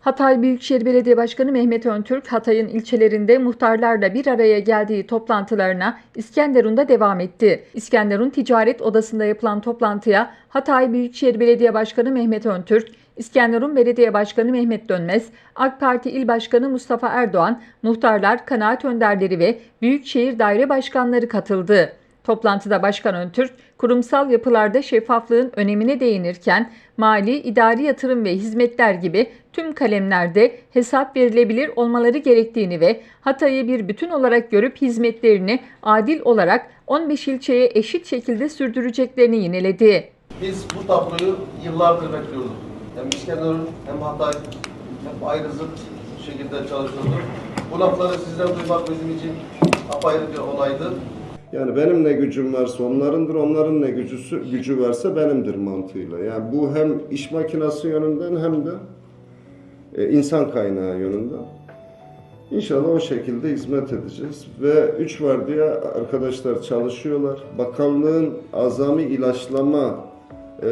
Hatay Büyükşehir Belediye Başkanı Mehmet Öntürk, Hatay'ın ilçelerinde muhtarlarla bir araya geldiği toplantılarına İskenderun'da devam etti. İskenderun Ticaret Odası'nda yapılan toplantıya Hatay Büyükşehir Belediye Başkanı Mehmet Öntürk, İskenderun Belediye Başkanı Mehmet Dönmez, AK Parti İl Başkanı Mustafa Erdoğan, muhtarlar, kanaat önderleri ve Büyükşehir Daire Başkanları katıldı. Toplantıda Başkan Öntürk, kurumsal yapılarda şeffaflığın önemine değinirken, mali, idari yatırım ve hizmetler gibi tüm kalemlerde hesap verilebilir olmaları gerektiğini ve Hatay'ı bir bütün olarak görüp hizmetlerini adil olarak 15 ilçeye eşit şekilde sürdüreceklerini yineledi. Biz bu tabloyu yıllardır bekliyorduk. Hem İskenderun hem Hatay hep ayrı zıt şekilde çalışıyorduk. Bu lafları sizden duymak bizim için apayrı bir olaydı. Yani benim ne gücüm varsa onlarındır, onların ne gücüsü, gücü varsa benimdir mantığıyla. Yani bu hem iş makinası yönünden hem de e, insan kaynağı yönünden. İnşallah o şekilde hizmet edeceğiz. Ve üç var diye arkadaşlar çalışıyorlar. Bakanlığın azami ilaçlama e,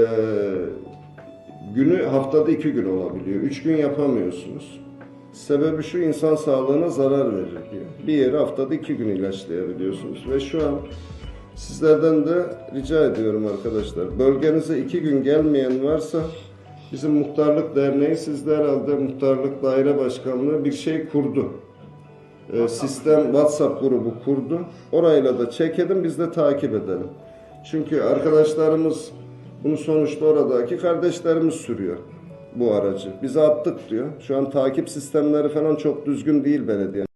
günü haftada iki gün olabiliyor. Üç gün yapamıyorsunuz. Sebebi şu insan sağlığına zarar verir diyor. Bir yeri haftada iki gün ilaçlayabiliyorsunuz. Ve şu an sizlerden de rica ediyorum arkadaşlar. Bölgenize iki gün gelmeyen varsa bizim muhtarlık derneği sizde herhalde muhtarlık daire başkanlığı bir şey kurdu. Ee, sistem WhatsApp grubu kurdu. Orayla da çek edin biz de takip edelim. Çünkü arkadaşlarımız bunu sonuçta oradaki kardeşlerimiz sürüyor bu aracı. Bize attık diyor. Şu an takip sistemleri falan çok düzgün değil belediye.